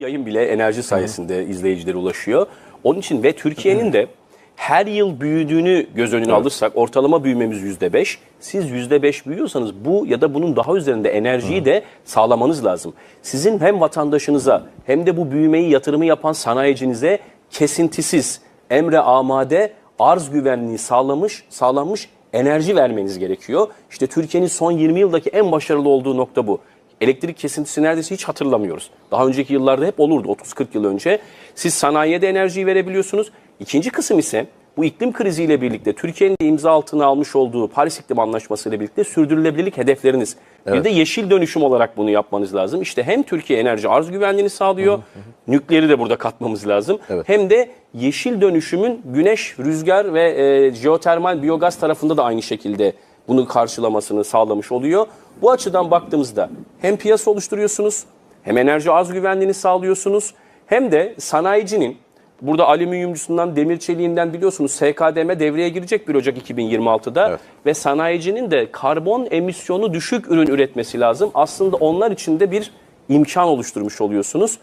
Yayın bile enerji sayesinde izleyicilere ulaşıyor. Onun için ve Türkiye'nin de her yıl büyüdüğünü göz önüne alırsak ortalama büyümemiz yüzde beş. Siz yüzde beş büyüyorsanız bu ya da bunun daha üzerinde enerjiyi de sağlamanız lazım. Sizin hem vatandaşınıza hem de bu büyümeyi yatırımı yapan sanayicinize kesintisiz, emre amade, arz güvenliği sağlamış, sağlanmış enerji vermeniz gerekiyor. İşte Türkiye'nin son 20 yıldaki en başarılı olduğu nokta bu. Elektrik kesintisi neredeyse hiç hatırlamıyoruz. Daha önceki yıllarda hep olurdu 30-40 yıl önce. Siz sanayiye de enerjiyi verebiliyorsunuz. İkinci kısım ise bu iklim kriziyle birlikte Türkiye'nin de imza altına almış olduğu Paris İklim Anlaşması ile birlikte sürdürülebilirlik hedefleriniz. Bir de yeşil dönüşüm olarak bunu yapmanız lazım. İşte hem Türkiye enerji arz güvenliğini sağlıyor, nükleeri de burada katmamız lazım. Evet. Hem de yeşil dönüşümün güneş, rüzgar ve e, jeotermal biyogaz tarafında da aynı şekilde bunu karşılamasını sağlamış oluyor. Bu açıdan baktığımızda hem piyasa oluşturuyorsunuz, hem enerji arz güvenliğini sağlıyorsunuz, hem de sanayicinin burada alüminyumcusundan, demir çeliğinden biliyorsunuz SKDM devreye girecek 1 Ocak 2026'da Evet. ve sanayicinin de karbon emisyonu düşük ürün üretmesi lazım. Aslında onlar için de bir imkan oluşturmuş oluyorsunuz.